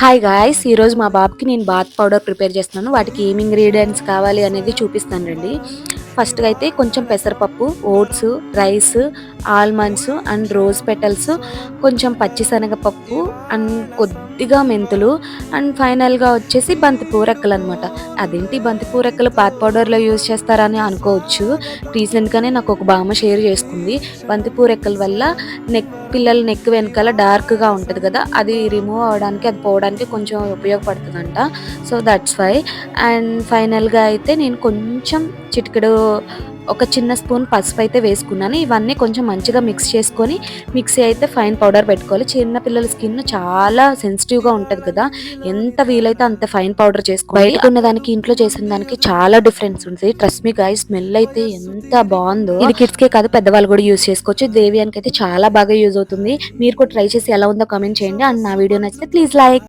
Hi guys ఈరోజు మా బాబుకి నేను బాత్ పౌడర్ ప్రిపేర్ చేస్తున్నాను. వాటికి ఏమి ఇంగ్రీడియంట్స్ కావాలి అనేది చూపిస్తానండి ఫస్ట్గా అయితే కొంచెం పెసరపప్పు oats rice almonds and rose petals కొంచెం పచ్చిశనగపప్పు అండ్ కొద్ది కొద్దిగా మెంతులు అండ్ ఫైనల్గా వచ్చేసి బంతిపూ రెక్కలు అనమాట అదేంటి బంతిపూ రెక్కలు పాత పౌడర్లో యూజ్ చేస్తారని అనుకోవచ్చు. రీసెంట్గానే నాకు ఒక బామ్మ షేర్ చేసుకుంది. బంతిపూ రెక్కల వల్ల నెక్ పిల్లల నెక్ వెనకాల డార్క్గా ఉంటుంది కదా అది రిమూవ్ అవడానికి అది పోవడానికి కొంచెం ఉపయోగపడుతుందంట. సో దట్స్ వై అండ్ ఫైనల్గా అయితే నేను కొంచెం చిటికెడు ఒక చిన్న స్పూన్ పసుపు అయితే వేసుకున్నాను. ఇవన్నీ కొంచెం మంచిగా మిక్స్ చేసుకొని మిక్సీ అయితే ఫైన్ పౌడర్ పెట్టుకోవాలి. చిన్న పిల్లల స్కిన్ చాలా సెన్సిటివ్గా ఉంటుంది కదా. ఎంత వీలైతే అంత ఫైన్ పౌడర్ చేసుకోవాలి. బయట ఉన్న దానికి ఇంట్లో చేసిన దానికి చాలా డిఫరెన్స్ ఉంటుంది. ట్రస్ట్ మీ గాయ స్మెల్ అయితే ఎంత బాగుందో. ఇది కిడ్స్ కే కాదు పెద్దవాళ్ళు కూడా యూజ్ చేసుకోవచ్చు. దేవియానికి అయితే చాలా బాగా యూజ్ అవుతుంది. మీరు కూడా ట్రై చేసి ఎలా ఉందో కామెంట్ చేయండి. అండ్ నా వీడియో నచ్చితే ప్లీజ్ లైక్